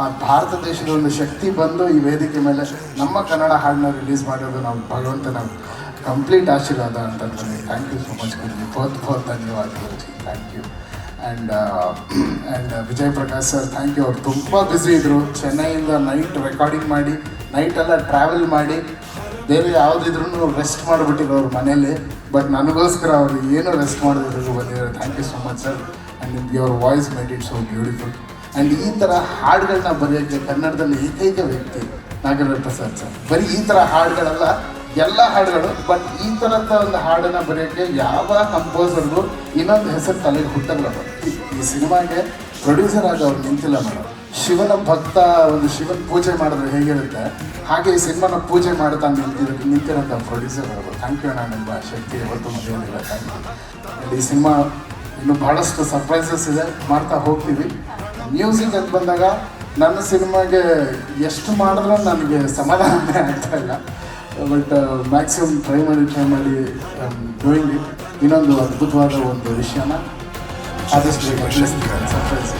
ಆ ಭಾರತ ದೇಶದ ಒಂದು ಶಕ್ತಿ ಬಂದು ಈ ವೇದಿಕೆ ಮೇಲೆ ನಮ್ಮ ಕನ್ನಡ ಹಾಡನ್ನ ರಿಲೀಸ್ ಮಾಡೋದು ನಾವು ಭಗವಂತನ ಕಂಪ್ಲೀಟ್ ಆಶೀರ್ವಾದ ಅಂತ ಅಂತಂದರೆ thank you so much guruji. ಬಹುತ್ ಬಹುತ್ ಧನ್ಯವಾದ guruji. Thank you and and Vijay Prakash sir thank you ಅವ್ರು ತುಂಬ ಬ್ಯುಸಿ ಇದ್ದರು ಚೆನ್ನೈಯಿಂದ ನೈಟ್ ರೆಕಾರ್ಡಿಂಗ್ ಮಾಡಿ ನೈಟೆಲ್ಲ ಟ್ರಾವೆಲ್ ಮಾಡಿ, ಬೇರೆ ಯಾವುದಿದ್ರು ರೆಸ್ಟ್ ಮಾಡಿಬಿಟ್ಟಿದ್ರು ಅವ್ರ ಮನೇಲಿ ಬಟ್ ನನಗೋಸ್ಕರ ಅವರು ಏನು ರೆಸ್ಟ್ ಮಾಡಿದ್ರು ಬಂದಿದ್ದಾರೆ. Thank you so much sir and ನಿಮ್ಗೆ ಅವ್ರ voice made it so beautiful and ಈ ಥರ ಹಾಡುಗಳನ್ನ ಬರೆಯೋಕ್ಕೆ ಕನ್ನಡದಲ್ಲಿ ಏಕೈಕ ವ್ಯಕ್ತಿ ನಾಗೇಂದ್ರ ಪ್ರಸಾದ್ ಸರ್. ಬರೀ ಈ ಥರ ಹಾಡುಗಳಲ್ಲ, ಎಲ್ಲ ಹಾಡುಗಳು ಬಟ್ ಈ ಥರದ ಒಂದು ಹಾಡನ್ನು ಬರೆಯೋಕ್ಕೆ ಯಾವ ಕಂಪೋಸರ್ಗೂ ಇನ್ನೊಂದು ಹೆಸರು ತಲೆಗೆ ಹುಟ್ಟಲ್ಲ ಈ- ಸಿನಿಮಾಗೆ ಪ್ರೊಡ್ಯೂಸರ್ ಆಗಿ ಅವ್ರು ನಿಂತಿಲ್ಲ ಮೇಡಮ್. ಶಿವನ ಭಕ್ತ, ಒಂದು ಶಿವನ ಪೂಜೆ ಮಾಡಿದ್ರೆ ಹೇಗಿರುತ್ತೆ? ಹಾಗೆ ಈ ಸಿನಿಮಾನ ಪೂಜೆ ಮಾಡ್ತಾ ನಿಂತಿರೋ ನಿಂತಿರೋಂಥ ಪ್ರೊಡ್ಯೂಸರ್ ಅವರು. ಥ್ಯಾಂಕ್ ಯು ಅಣ್ಣ, ನಿಮ್ಮ ಶಕ್ತಿ ಇವತ್ತು ಮರೆಯೋದಿಲ್ಲ. ಥ್ಯಾಂಕ್ ಈ ಸಿನಿಮಾ ಇನ್ನು ಭಾಳಷ್ಟು ಸರ್ಪ್ರೈಸಸ್ ಇದೆ. ಮಾಡ್ತಾ ಹೋಗ್ತೀವಿ. ಮ್ಯೂಸಿಕ್ ಅಂತ ಬಂದಾಗ ನನ್ನ ಸಿನಿಮಾಗೆ ಎಷ್ಟು ಮಾಡಿದ್ರೂ ನನಗೆ ಸಮಾಧಾನ ಆಗ್ತಾ ಇಲ್ಲ. ಬಟ್ ಮ್ಯಾಕ್ಸಿಮಮ್ ಟ್ರೈ ಮಾಡಿ ಟ್ರೈ ಮಾಡಿ ಡೂಯಿಂಗ್ ಇಟ್ ಇನ್ನೊಂದು ಅದ್ಭುತವಾದ ಒಂದು ವಿಷಯನ ಆದಷ್ಟು ಸರ್ಪ್ರೈಸ್